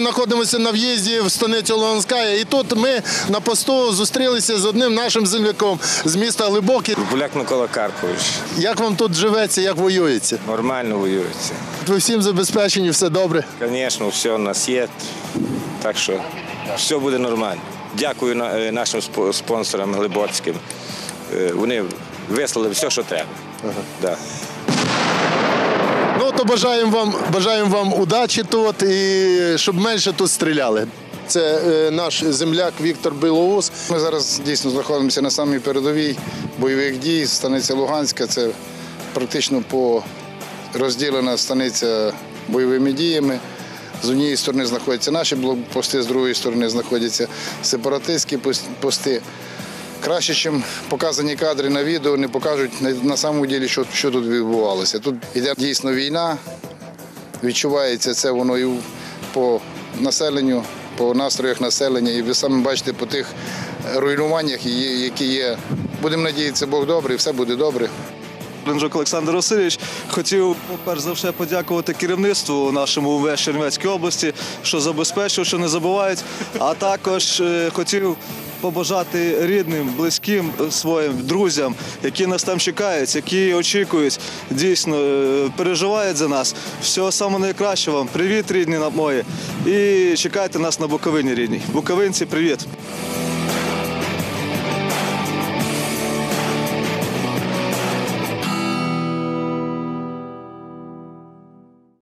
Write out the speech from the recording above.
знаходимося на в'їзді в станицю Луганська, і тут ми на посту зустрілися з одним нашим земляком з міста Глибоке. Поляк Микола Карпович. Як вам тут живеться, як воюється? Нормально воюється. Ви всім забезпечені, все добре. Звісно, все у нас є. Так що все буде нормально. Дякую е, нашим спо- спонсорам Глибоцьким. Е, Вони вислали все, що треба. Да. То бажаємо вам, бажаємо вам удачі тут і щоб менше тут стріляли. Це е, наш земляк Віктор Білоус. Ми зараз дійсно знаходимося на самій передовій бойових дій. Станиця Луганська це практично по розділена станиця бойовими діями. З однієї сторони знаходяться наші блокпости, з другої сторони знаходяться сепаратистські пости. Краще, ніж показані кадри на відео, не покажуть на, самому ділі, що, що тут відбувалося. Тут йде дійсно війна, відчувається це воно і по населенню, по настроях населення. І ви самі бачите по тих руйнуваннях, які є. Будемо надіятися, Бог добрий, все буде добре. Ленжук Олександр Васильович хотів перш за все подякувати керівництву нашому УВ Чернівецької області, що забезпечив, що не забувають. А також е, хотів побажати рідним, близьким своїм друзям, які нас там чекають, які очікують, дійсно е, переживають за нас. Всього самого найкращого вам. Привіт, рідні на- мої. І чекайте нас на Буковині, рідні. Буковинці, привіт.